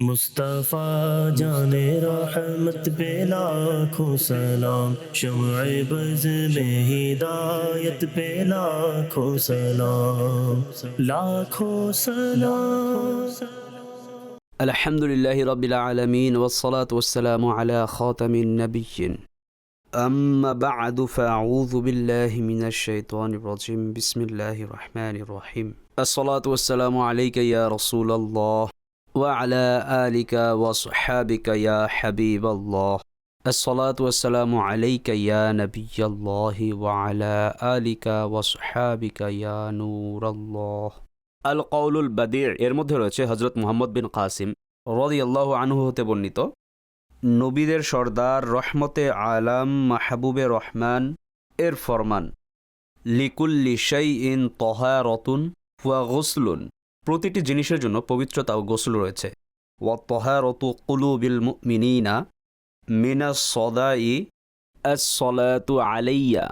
مصطفیٰ جان رحمت پہ لاکھوں سلام شمع بز میں ہدایت پہ لاکھوں سلام لاکھوں سلام۔ الحمد لله رب العالمين والصلاة والسلام على خاتم النبي أما بعد فأعوذ بالله من الشيطان الرجيم بسم الله الرحمن الرحيم الصلاة والسلام عليك يا رسول الله وعلى آلك وصحابك يا حبيب الله الصلاة والسلام عليك يا نبي الله وعلى آلك وصحابك يا نور الله আল কৌলুল বাদির এর মধ্যে রয়েছে হজরত মুহাম্মদ বিন কাসিম রদিয়াল্লাহ আনহু হতে বর্ণিত নবীদের সর্দার রহমতে আলাম মাহবুবে রহমান এর ফরমান লিকুল্লি শাই ইন তহা রতুন ওয়া গোসলুন প্রতিটি জিনিসের জন্য পবিত্রতা ও গোসল রয়েছে। ও তহারতু কুলুবিল মিনা আলাইয়া।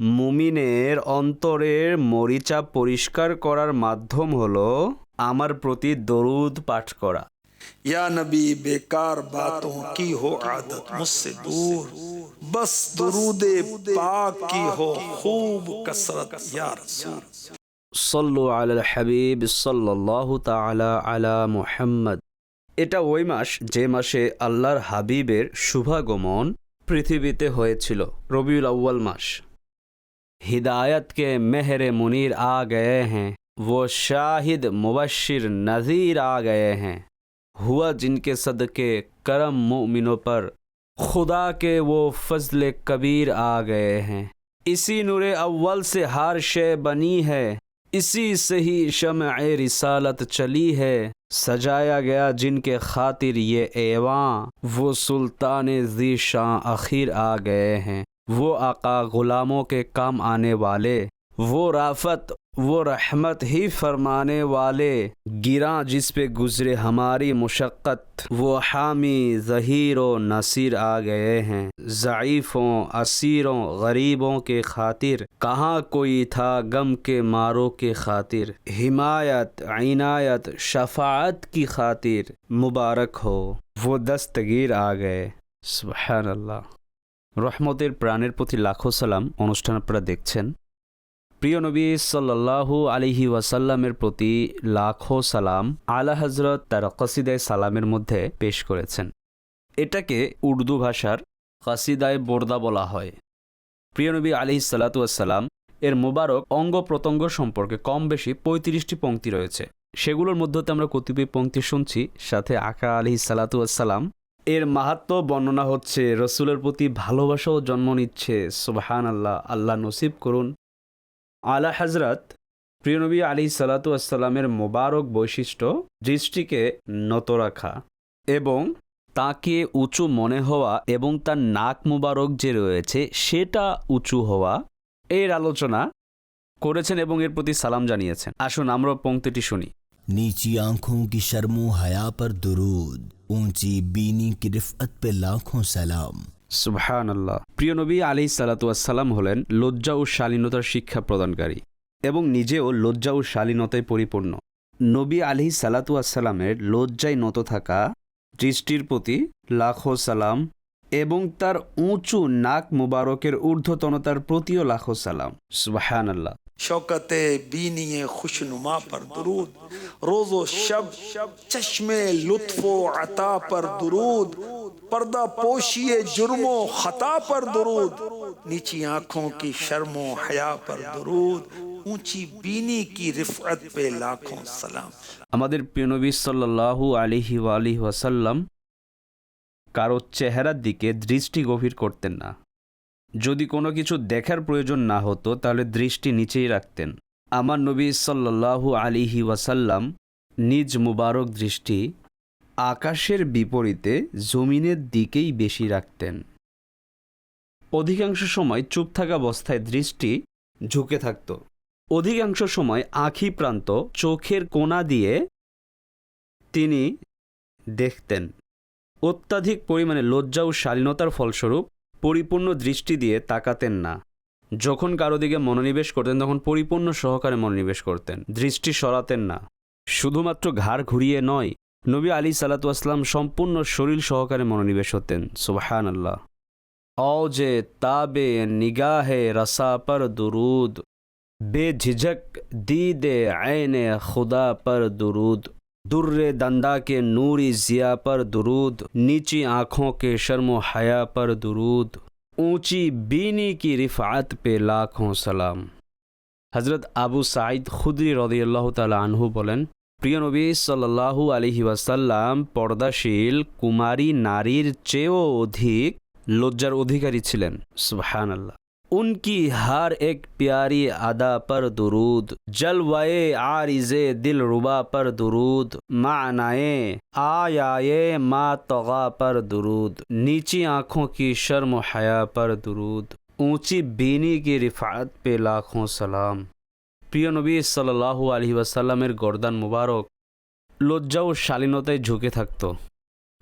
মুমিনের অন্তরের মরিচা পরিষ্কার করার মাধ্যম হল আমার প্রতি দরুদ পাঠ করা। ইয়া নবী, বেকার বাতোঁ কি হো আদত? মুঝসে দূর। بس درود پاک کی ہو خوب کثرت یا رسول সল্লু আলাল হাবিব সাল্লাল্লাহু তাআলা আলা মুহাম্মদ এটা ওই মাস যে মাসে আল্লাহর হাবিবের শুভাগমন পৃথিবীতে হয়েছিল রবিউল আউ্য়াল মাস हिदायत के मेहर मुनीर आ गए हैं वो शाहिद मुबशिर नज़ीर आ गए हैं हुआ जिनके सदके करम मुमिनों पर खुदा के वो फजल कबीर आ गए हैं इसी नूर अव्वल से हर शे बनी है اسی سے ہی شمع رسالت چلی ہے۔ سجایا گیا جن کے خاطر یہ ایواں وہ سلطان ذی شاہ اخیر آ گئے ہیں۔ وہ آقا غلاموں کے کام آنے والے وہ رافت، وہ رحمت ہی فرمانے والے۔ گراں جس پہ گزرے ہماری مشقت، وہ حامی ظہیر و نصیر آ گئے ہیں۔ ضعیفوں، اسیروں، غریبوں کے خاطر، کہاں کوئی تھا غم کے ماروں کے خاطر؟ حمایت، عنایت، شفاعت کی خاطر۔ مبارک ہو، وہ دستگیر آ گئے۔ গয়ে اللہ۔ রহমতের প্রাণের প্রতি লাখো সালাম অনুষ্ঠান پر দেখছেন প্রিয় নবী সাল্লাল্লাহু আলিহি ওয়াসাল্লামের প্রতি লাখো সালাম আলা হজরত তার কসিদায় সালামের মধ্যে পেশ করেছেন। এটাকে উর্দু ভাষার কসিদায় বোরদা বলা হয়। প্রিয় নবী আলিহি সালাতুয়াসাল্লাম এর মোবারক অঙ্গ প্রত্যঙ্গ সম্পর্কে কম বেশি পঁয়ত্রিশটি পঙ্ক্তি রয়েছে। সেগুলোর মধ্যতে আমরা কতিপয় পঙ্ক্তি শুনছি, সাথে আকা আলিহি সালাতুয়াসাল্লাম এর মাহাত্ম বর্ণনা হচ্ছে, রসুলের প্রতি ভালোবাসাও জন্ম নিচ্ছে সুবাহান আল্লাহ আল্লাহ নসিব করুন আলা হজরত প্রিয়নবী আলী সালাতু আসসালামের মোবারক বৈশিষ্ট্য দৃষ্টিকে নত রাখা এবং তাকে উঁচু মনে হওয়া এবং তার নাক মুবারক যে রয়েছে সেটা উঁচু হওয়া এর আলোচনা করেছেন এবং এর প্রতি সালাম জানিয়েছেন আসুন আমরা পংক্তিটি শুনি नीची आंखों की शर्मो हया पर दुरूद ऊंची बीनी की रिफत पे लाखों सलाम সুবহান আল্লাহ প্রিয় নবী আলি সালাতুয়াসাল্লাম হলেন লজ্জা ও শালীনতার শিক্ষা প্রদানকারী এবং নিজেও লজ্জা ও শালীনতায় পরিপূর্ণ। নবী আলি সালাতুয়াসাল্লামের লজ্জায় নত থাকা, দৃষ্টির প্রতি লাখো সালাম এবং তার উঁচু নাক মুবারকের ঊর্ধ্বতনতার প্রতিও লাখো সালাম। সুবহান আল্লাহ شوکت بینی خوشنما پر درود. روز و شب چشم لطف و عطا پر درود. پردہ پوشی جرم و خطا پر درود. نیچی آنکھوں کی شرم و حیا پر درود. اونچی بینی کی رفعت پہ لاکھوں سلام. আমাদের صلی اللہ علیہ وآلہ وسلم، کارو چہرہ دیکھے দৃষ্টি گوھر کرتے না যদি কোনো কিছু দেখার প্রয়োজন না হতো, তাহলে দৃষ্টি নিচেই রাখতেন। আমার নবী সাল্লাল্লাহু আলিহি ওয়াসাল্লাম নিজ মুবারক দৃষ্টি আকাশের বিপরীতে জমিনের দিকেই বেশি রাখতেন। অধিকাংশ সময় চুপ থাকা অবস্থায় দৃষ্টি ঝুঁকে থাকত। অধিকাংশ সময় আখি প্রান্ত চোখের কোনা দিয়ে তিনি দেখতেন। অত্যাধিক পরিমাণে লজ্জা ও শালীনতার ফলস্বরূপ পরিপূর্ণ দৃষ্টি দিয়ে তাকাতেন না। যখন কারও দিকে মনোনিবেশ করতেন, তখন পরিপূর্ণ সহকারে মনোনিবেশ করতেন। দৃষ্টি সরাতেন না। শুধুমাত্র ঘাড় ঘুরিয়ে নয়, নবী আলী সালাতুয়াসলাম সম্পূর্ণ শরীর সহকারে মনোনিবেশ হতেন। সুবাহান আল্লাহ অজে তাবে নিগাহে রসা পর দুরুদ। বেঝিঝক দিদে আইনে খুদা পর দুরুদ। दुर्रे दंदा के नूरी जिया पर दुरूद नीची आँखों के शर्म हया पर दुरूद ऊंची बीनी की रिफ़ात पे लाखों সালাম হজরত আবু সাঈদ খুদরি রদিয়াল্লাহ তালা আনহু বলেন প্রিয় নবী সাল্লাল্লাহু আলহি ওয়াসাল্লাম পর্দাশীল কুমারী নারীর চেয়েও অধিক লজ্জার অধিকারী ছিলেন সুবহান আল্লাহ ان کی ہر ایک پیاری ادا پر درود جلو عارض دل ربا پر درود، معنائے نائے آیائے ما تغا پر درود، نیچی آنکھوں کی شرم و حیا پر درود، اونچی بینی کی رفعت پہ لاکھوں سلام۔ پیو نبی صلی اللہ علیہ وسلم گردن مبارک لجالنت جھوکے تھک تو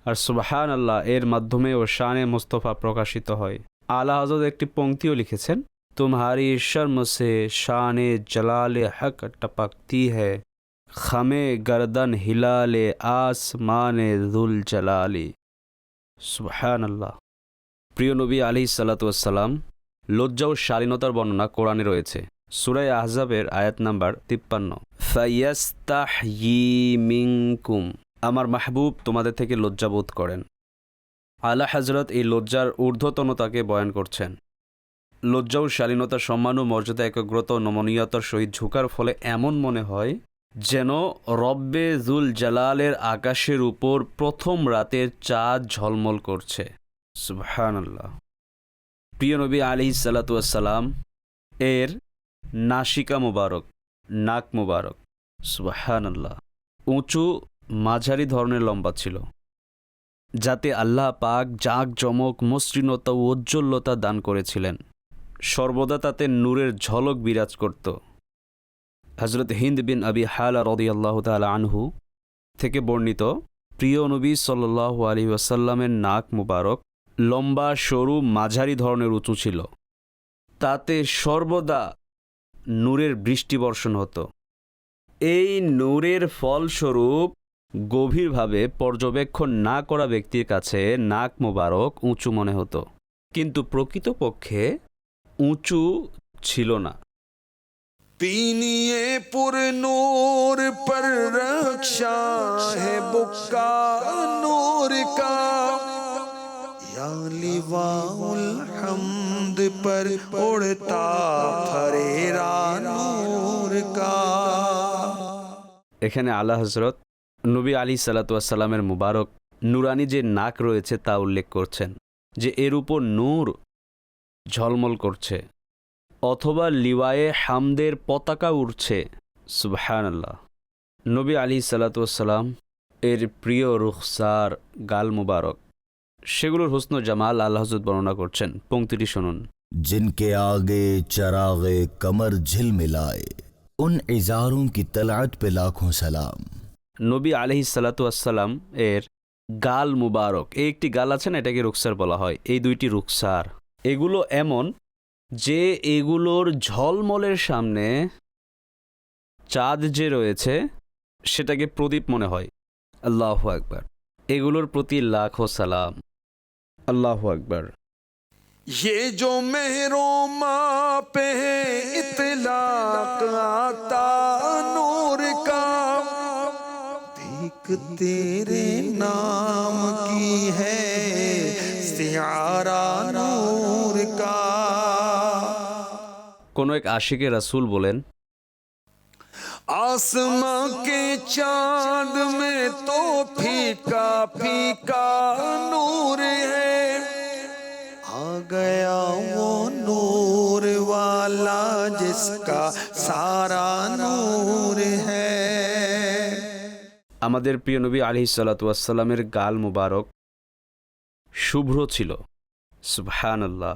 اور سبحان اللہ، ایر مدھم و شان مصطفیٰ پرکاشت ہوئے۔ আলা হজরত একটি পঙ্ক্তিও লিখেছেন তোমারি শর্ম সে শান জলাল হক টপকতি হামে খমে গর্দন হিলালে আসমান দুল জলালি। সুহান আল্লাহ প্রিয় নবী আলি সালাতাম লজ্জা ও শালীনতার বর্ণনা কোরআনে রয়েছে। সুরাই আহজাবের আয়াত নাম্বার তিপ্পান্ন। ফাইয়াস্তাহ মিনকুম। আমার মাহবুব তোমাদের থেকে লজ্জাবোধ করেন। আলা হজরত এই লজ্জার ঊর্ধ্বতনতাকে বয়ান করছেন। লজ্জা ও শালীনতা সম্মান ও মর্যাদা একাগ্রতা নমনীয়তার সহিত ঝুঁকার ফলে এমন মনে হয় যেন রব্বে জুল জালালের আকাশের উপর প্রথম রাতের চাঁদ ঝলমল করছে। সুবহান আল্লাহ প্রিয় নবী আলি সালাতাম এর নাসিকা মুবারক, নাক মুবারক সুবহান আল্লাহ উঁচু, মাঝারি ধরনের লম্বা ছিল। যাতে আল্লাহ পাক জাঁক জমক মসৃণতা ও উজ্জ্বলতা দান করেছিলেন। সর্বদা তাতে নূরের ঝলক বিরাজ করত। হজরত হিন্দ বিন আবি হালা রদি আল্লাহ তালা আনহু থেকে বর্ণিত, প্রিয় নবী সাল্লাহ আলী ওয়াসাল্লামের নাক মুবারক লম্বা, সরু, মাঝারি ধরনের উঁচু ছিল। তাতে সর্বদা নূরের বৃষ্টি বর্ষণ হতো। এই নূরের ফলস্বরূপ গভীরভাবে পর্যবেক্ষণ না করা ব্যক্তির কাছে নাক মোবারক উঁচু মনে হতো। কিন্তু প্রকৃতপক্ষে উঁচু ছিল না। তিনি এ নূর পর রক্ষা হে বুকা নূর কা। লিবাউল হামদ পর উড়তা ফরেরা নূর কা। এখানে আলা হজরত নবী আলী সাল্লাতামের মুবারক নুরানি যে নাক রয়েছে তা উল্লেখ করছেন যে এর উপর নূর ঝলমল করছে অথবা লিওয়ায়ে হামদের পতাকা উড়ছে সুবহান আল্লাহ নবী আলী সাল্লাতাম এর প্রিয় রুখসার গাল মুবারক সেগুলোর হুসন জামাল আল্লাহ হজরত বর্ণনা করছেন পংক্তিটি শুনুন जिनके आगे चरागे कमर झिल मिलाए उन इजारों की तलात पे लाखों सलाम নবী আলহি সাল্লাতাম এর গাল মুবারক এই একটি গাল আছে না এটাকে রুকসার বলা হয় এই দুইটি রুকসার এগুলো এমন যে এগুলোর ঝলমলের সামনে চাঁদ যে রয়েছে সেটাকে প্রদীপ মনে হয় আল্লাহ আকবার এগুলোর প্রতি লাখো সালাম আল্লাহ আকবার ये जो मेहरों माँ पे है इतलाक आता देख तेरे नाम की है सियारा नूर का কোনো এক আশিকে রাসূল বলেন आसमां के चांद में तो फीका फीका नूर है आ गया वो नूर वाला जिसका सारा नूर है আমাদের প্রিয় নবী আলি সাল্লাতুয়াসাল্লামের গাল মুবারক। শুভ্র ছিল। سبحان اللہ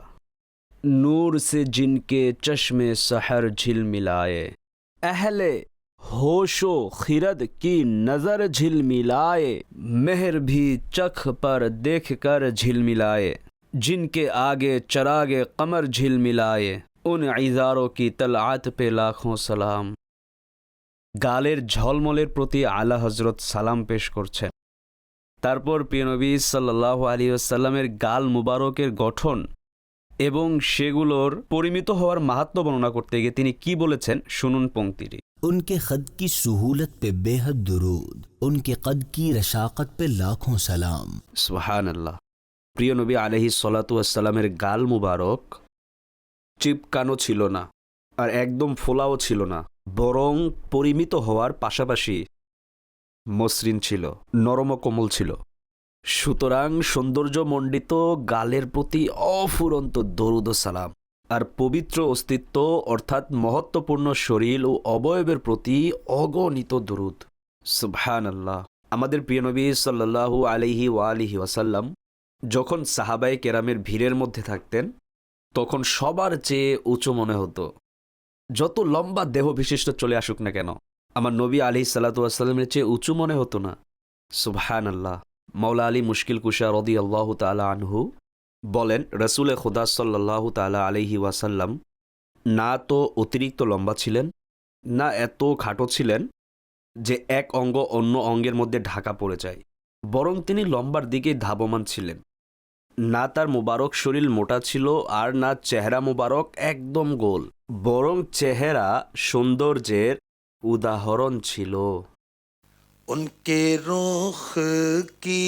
نور سے جن کے چشم سحر جھل ملائے اہل ہوش و خیرد کی نظر جھل ملائے مہر بھی چکھ پر دیکھ کر جھل ملائے جن کے آگے چراغ قمر جھل ملائے ان اظاروں کی طلعت پہ لاکھوں سلام গালের ঝলমলের প্রতি আলা হজরত সালাম পেশ করছেন তারপর প্রিয়নবী সাল্লাহ আলী আসাল্লামের গাল মুবারকের গঠন এবং সেগুলোর পরিমিত হওয়ার মাহাত্ম বর্ণনা করতে গিয়ে তিনি কি বলেছেন শুনুন পংক্তিটি उनके खद की सहूलत पे बेहद दुरूद उनके कद की रशाकत पे लाखों सलाम সুহান আল্লাহ প্রিয় নবী আলহি সালাতামের গাল মুবারক চিপকানো ছিল না আর একদম ফোলাও ছিল না বরং পরিমিত হওয়ার পাশাপাশি মসৃণ ছিল, নরম কোমল ছিল। সুতরাং সৌন্দর্যমণ্ডিত গালের প্রতি অফুরন্ত দরুদ সালাম আর পবিত্র অস্তিত্ব অর্থাৎ মহত্বপূর্ণ শরীর ও অবয়বের প্রতি অগণিত দরুদ। সুবহান আল্লাহ আমাদের প্রিয় নবী সাল্লাহু আলিহি ওয়ালিহি ওয়াসাল্লাম যখন সাহাবাই কেরামের ভিড়ের মধ্যে থাকতেন, তখন সবার চেয়ে উঁচু মনে হতো। যত লম্বা দেহ বিশিষ্ট চলে আসুক না কেন, আমার নবী আলি সাল্লাতামের চেয়ে উঁচু মনে হতো না। সুবহান আল্লাহ মাওলা আলী মুশকিল কুশা রদি আল্লাহ তালা আনহু বলেন, রসুলে খুদা সাল্লাহ তালা আলহি ওয়াসাল্লাম না তো অতিরিক্ত লম্বা ছিলেন, না এত খাটো ছিলেন যে এক অঙ্গ অন্য অঙ্গের মধ্যে ঢাকা পড়ে যায়, বরং তিনি লম্বার দিকে ধাবমান ছিলেন। না তার মোবারক শরীর মোটা ছিল আর না চেহারা মোবারক একদম গোল। বরং চেহারা সৌন্দর্যের উদাহরণ ছিল। উনকে রুখ কি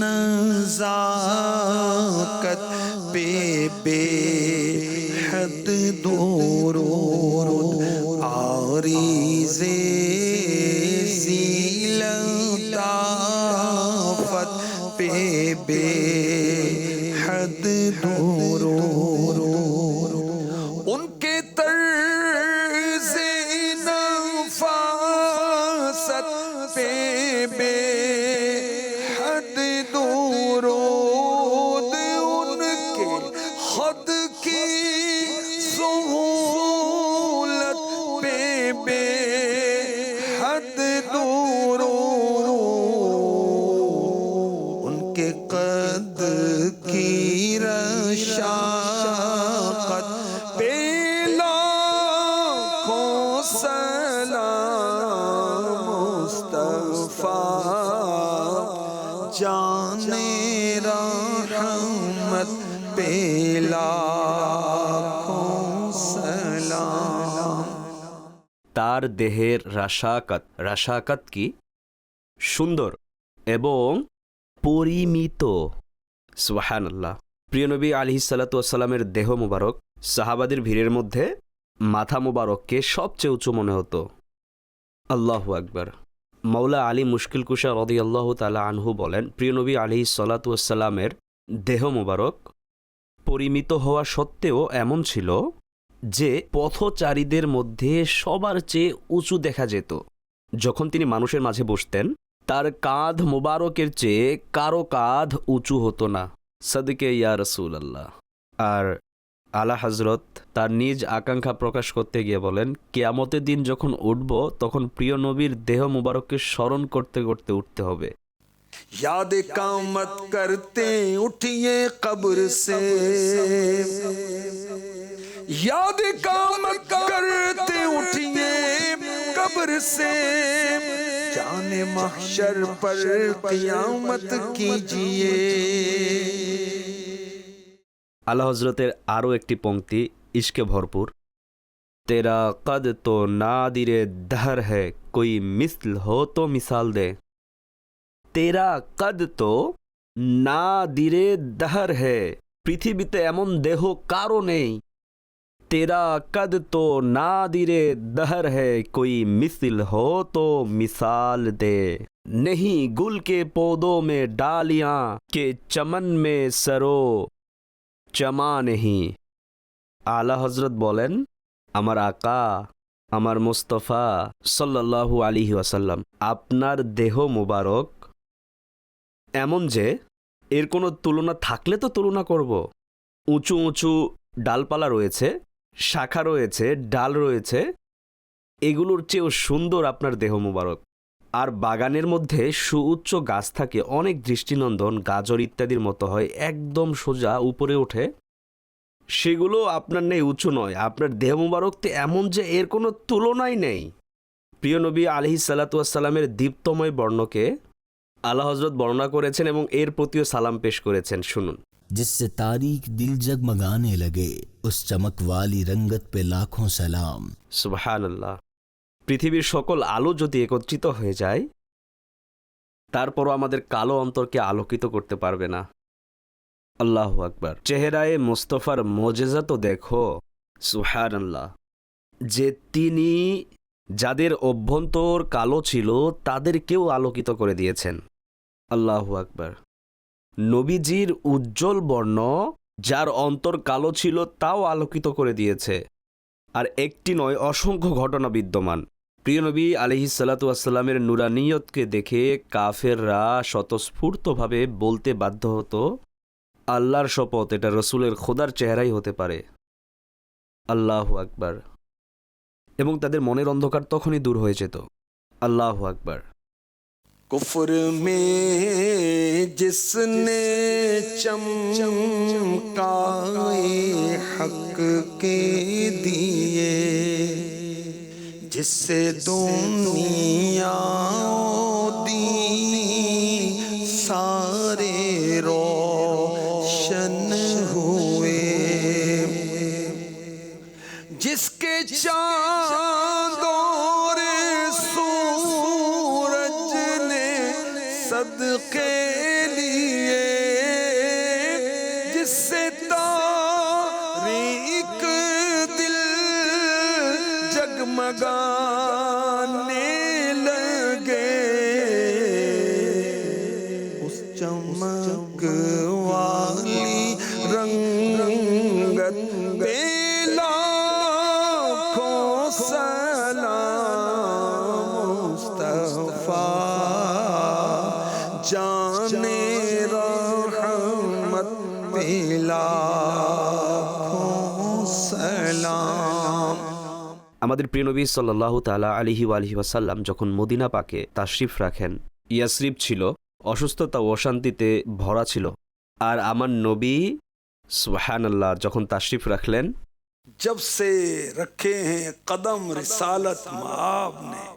নজাকত পে বে হদ দোরো আরিজে জিলতাফত পে বে بے حد دوروں দেহের রাশাকাত রাশাকাত কি? সুন্দর এবং পরিমিত। সুহান আল্লাহ প্রিয়নবী আলি সাল্লাতামের দেহ মুবারক, সাহাবাদের ভিড়ের মধ্যে মাথা মুবারককে সবচেয়ে উঁচু মনে হতো। আল্লাহু আকবার। মৌলা আলী মুশকিল কুশা রদি আল্লাহ তালা আনহু বলেন প্রিয়নবী আলি সাল্লাতামের দেহ মুবারক পরিমিত হওয়া সত্ত্বেও এমন ছিল যে পথচারীদের মধ্যে সবার চেয়ে উঁচু দেখা যেত। যখন তিনি মানুষের মাঝে বসতেন, তার কাঁধ মোবারকের চেয়ে কারও কাঁধ উঁচু হতো না। সদকে ইয়া রসুল আল্লাহ আর আলা হজরত তার নিজ আকাঙ্ক্ষা প্রকাশ করতে গিয়ে বলেন, কেয়ামতের দিন যখন উঠব, তখন প্রিয় নবীর দেহ মুবারককে স্মরণ করতে করতে উঠতে হবে। یاد قامت کرتے اٹھیے قبر سے۔ یاد قامت کرتے اٹھیے قبر سے۔ جان محشر پر قیامت کیجیے اللہ حضرت آرو একটি পংক্তি عشق بھرپور۔ تیرا قد تو نادر دہر ہے، کوئی مثل ہو تو مثال دے۔ تیرا قد تو نا دیرے دہر ہے۔ پریتھ بے امن دیہو کارو نہیں۔ تیرا قد تو نا دیرے دہر ہے۔ کوئی مثل ہو تو مثال دے۔ نہیں گل کے پودوں میں ڈالیاں کے چمن میں سرو۔ چما نہیں۔ آلہ حضرت بولن، امر آقا، امر مصطفیٰ صلی اللہ علیہ وسلم اپنا دیہو مبارک۔ এমন যে, এর কোনো তুলনা থাকলে তো তুলনা করব। উঁচু উঁচু ডালপালা রয়েছে, শাখা রয়েছে, ডাল রয়েছে, এগুলোর চেয়েও সুন্দর আপনার দেহ মুবারক। আর বাগানের মধ্যে সুউচ্চ গাছ থাকে, অনেক দৃষ্টিনন্দন, গাজর ইত্যাদির মতো হয়, একদম সোজা উপরে ওঠে। সেগুলো আপনার নেই, উঁচু নয়, আপনার দেহ মুবারক তো এমন যে এর কোনো তুলনাই নেই। প্রিয় নবী আলহি সাল্লাতুয়াসাল্লামের দীপ্তময় বর্ণকে আল্লাহ হজরত বর্ণনা করেছেন এবং এর প্রতিও সালাম পেশ করেছেন শুনুন जिससे तारीख दिल जगमगाने लगे उस चमक वाली रंगत पे लाखों सलाम সুবাহান আল্লাহ পৃথিবীর সকল আলো যদি একত্রিত হয়ে যায় তারপরও আমাদের কালো অন্তরকে আলোকিত করতে পারবে না আল্লাহ আকবার চেহারায় মোস্তফার মজেজা তো দেখো সুহান আল্লাহ যে তিনি যাদের অভ্যন্তর কালো ছিল তাদেরকেও আলোকিত করে দিয়েছেন আল্লাহ আকবার। নবীজির উজ্জ্বল বর্ণ, যার অন্তর কালো ছিল, তাও আলোকিত করে দিয়েছে। আর একটি নয়, অসংখ্য ঘটনা বিদ্যমান। প্রিয় নবী আলহি সাল্লাতুয়াসাল্লামের নুরানিয়তকে দেখে কাফেররা স্বতঃস্ফূর্তভাবে বলতে বাধ্য হতো, আল্লাহর শপথ, এটা রসুলের খোদার চেহারাই হতে পারে। আল্লাহ আকবার। এবং তাদের মনের অন্ধকার তখনই দূর হয়ে যেত। আল্লাহ আকবার। کفر میں جس نے چم چمکا حق کے دیے جس سے دونوں सलाम मुस्तफा जाने रहमत पे लाखों सलाम আমাদের প্রিয়নবী সাল্লাহ তালা আলিহি আলহি ওয়াসাল্লাম যখন মদিনা পাকে তাশরিফ রাখেন ইয়াসরিফ ছিল অসুস্থতা ও অশান্তিতে ভরা ছিল আর আমার নবী সুহান আল্লাহ যখন তাশরিফ রাখলেন جب سے رکھے ہیں قدم رسالت مآب نے۔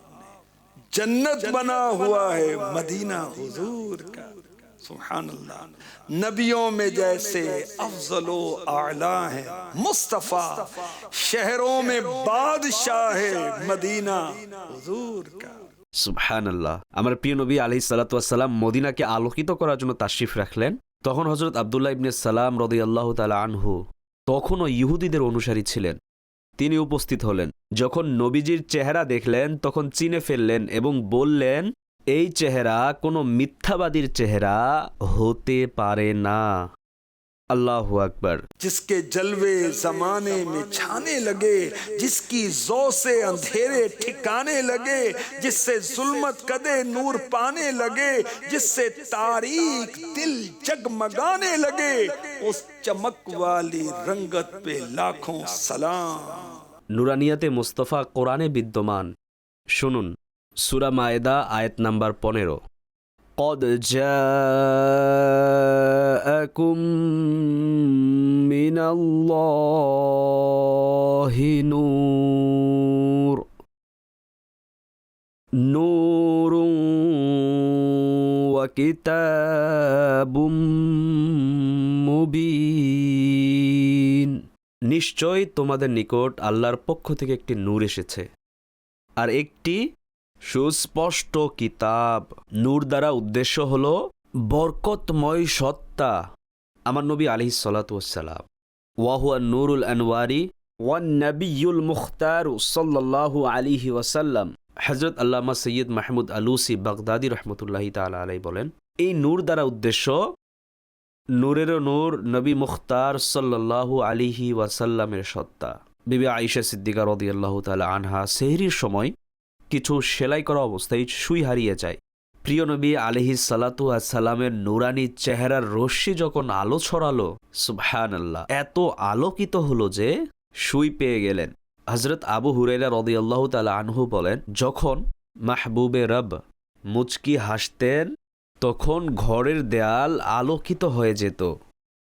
جنت بنا ہوا ہے مدینہ حضور کا۔ سبحان اللہ نبیوں میں جیسے افضل و اعلیٰ ہیں۔ مصطفیٰ۔ شہروں میں بادشاہ ہے مدینہ حضور کا۔ سبحان اللہ امر پی نبی علیہ السلام مدینہ کے آلوکی تو کرا আলোকিত تشریف رکھ তাশরিফ تو ہن حضرت عبداللہ ابن সালাম رضی اللہ تعالی عنہ তখনও ইহুদিদের অনুসারী ছিলেন। তিনি উপস্থিত হলেন। যখন নবীজির চেহারা দেখলেন, তখন চিনে ফেললেন এবং বললেন, এই চেহারা কোনো মিথ্যাবাদীর চেহারা হতে পারে না। اللہ اکبر۔ جس کے جلوے زمانے میں چھانے لگے جس کی زو سے اندھیرے ٹھکانے لگے جس سے ظلمت کدے نور پانے لگے جس سے تاریخ دل جگمگانے لگے اس چمک والی رنگت پہ لاکھوں سلام۔ نورانیت مصطفیٰ قرآن بدمان শুনুন سورہ مائدہ آیت نمبر پونیرو قد جاءكم من الله نور نور وكتاب মুবিন নিশ্চয় তোমাদের নিকট আল্লাহর পক্ষ থেকে একটি নূর এসেছে আর একটি সুস্পষ্ট কিতাব। নূর দ্বারা উদ্দেশ্য হল, বরকতময় সত্তা। আমার নবী আলি সালাতাম ওয়াহুয়া নুরুল আনওয়ারি ওয়ান নবিউল মুখতার সাল্লাল্লাহু আলিহি ওয়াসাল্লাম। হজরত আল্লামা সৈয়দ মাহমুদ আলুসি বাগদাদি রহমতুল্লাহি তালা আলাই বলেন, এই নূর দ্বারা উদ্দেশ্য, নূরেরও নূর, নবী মুখতার সাল্লাল্লাহু আলিহি ওয়াসাল্লামের সত্তা। বিবি আইসা সিদ্দিকা রদিয়াল্লাহ তালা আনহা সেহরির সময় কিছু সেলাই করা অবস্থায় সুই হারিয়ে যায়। প্রিয় নবী আলহি সালাতু সালামের নুরানি চেহারার রশ্মি যখন আলো ছড়ালো সুবহান আল্লাহ এত আলোকিত হলো যে সুই পেয়ে গেলেন। হজরত আবু হুরেরা রদিয়াল্লাহ তালা আনহু বলেন, যখন মাহবুবে রব মুচকি হাসতেন, তখন ঘরের দেয়াল আলোকিত হয়ে যেত।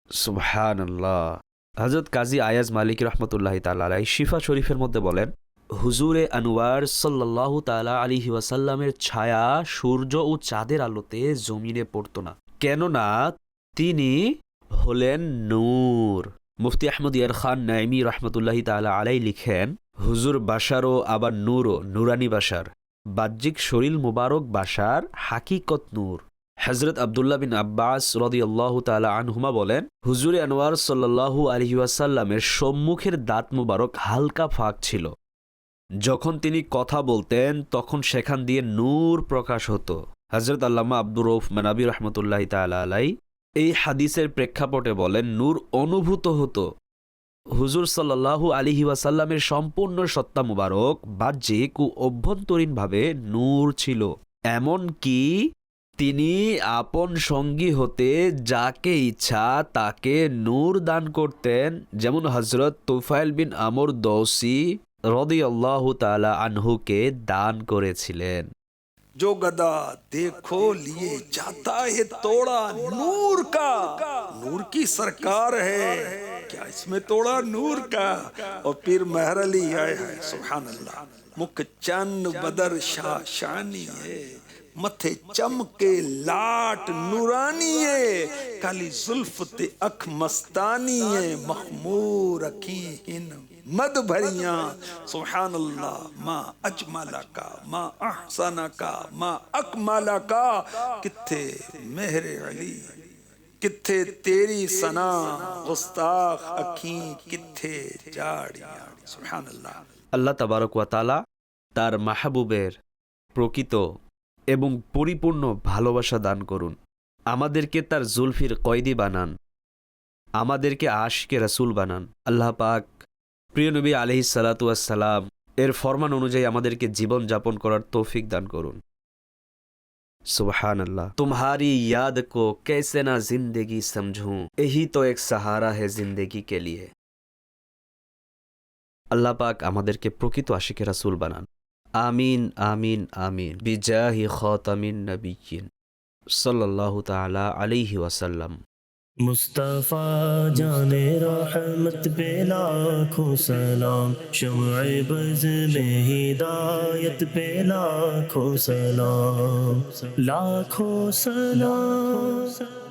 সুবহান আল্লাহ হজরত কাজী আয়াজ মালিক রহমতুল্লাহ তালাই শিফা শরীফের মধ্যে বলেন হুজুরে আনোয়ার সাল্লাহ তালা আলিহি ওয়াসাল্লামের ছায়া সূর্য ও চাঁদের আলোতে জমিনে পড়ত না। কেননা তিনি হলেন নূর। মুফতি আহমদ ইয়ার খান নাইমি রহমতুল্লাহি তালা আলাই লিখেন, হুজুর বাসারও আবার নূরও, নুরানি বাসার বাহ্যিক শরীর মুবারক বাসার হাকিকত নূর। হজরত আবদুল্লাহ বিন আব্বাস রদি আল্লাহ তালা আনহুমা বলেন, হুজুরে আনোয়ার সাল্লাহু আলহিউসাল্লামের সম্মুখের দাঁত মুবারক হালকা ফাঁক ছিল। যখন তিনি কথা বলতেন, তখন সেখান দিয়ে নূর প্রকাশ হতো। হজরত আল্লামা আব্দুর রৌফ মানাবি রহমতুল্লাহ তালা আলাই এই হাদিসের প্রেক্ষাপটে বলেন, নূর অনুভূত হতো। হুজুর সাল্লাহু আলিহি ওয়াসাল্লামের সম্পূর্ণ সত্তা মুবারক বাহ্যিক ও অভ্যন্তরীণভাবে নূর ছিল। এমন কি তিনি আপন সঙ্গী হতে যাকে ইচ্ছা তাকে নূর দান করতেন, যেমন হজরত তুফাইল বিন আমর দৌসি رضی اللہ تعالی عنہ کے دان کرے چھلین جو گدا دیکھو لیے جاتا ہے توڑا نور کا۔ نور کی سرکار ہے۔ کیا اس میں توڑا نور کا؟ اور پیر مہر علی آئے ہیں۔ سبحان اللہ مک چند بدر شاہ شانی ہے۔ متھے چم کے لاٹ نورانی ہے۔ کالی زلفت اکھ مستانی ہے۔ مخمور اکی ہن۔ मद भरिया सुहान अल्लाह माँ अजमला का माँ अहसना का माँ अकमला का किथे मेहरे अली किथे तेरी सना गुस्ताख अखी किथे जाड़िया सुहान अल्लाह আল্লাহ তাবারকুয়াতালা তার মাহবুবের প্রকৃত এবং পরিপূর্ণ ভালোবাসা দান করুন আমাদেরকে তার জুলফির কয়দি বানান আমাদেরকে আশকে রাসুল বানান আল্লাহ পাক প্রিয় নবী আলহি সালাতাম এর ফরমান অনুযায়ী আমাদেরকে জীবন যাপন করার তৌফিক দান করুন सुबहान अल्लाह तुम्हारी याद को कैसे ना जिंदगी समझूं यही तो एक सहारा है जिंदगी के लिए আল্লাহ পাক আমাদেরকে প্রকৃত আশিকে রাসুল বানান আমিন আমিন আমিন বিজাহি খতামিন নবিয়িন সাল্লাল্লাহু তাআলা আলাইহি ওয়াসাল্লাম مصطفیٰ جان رحمت پہ لاکھوں سلام، شمع بز میں ہدایت پہ لاکھوں سلام لاکھوں سلام۔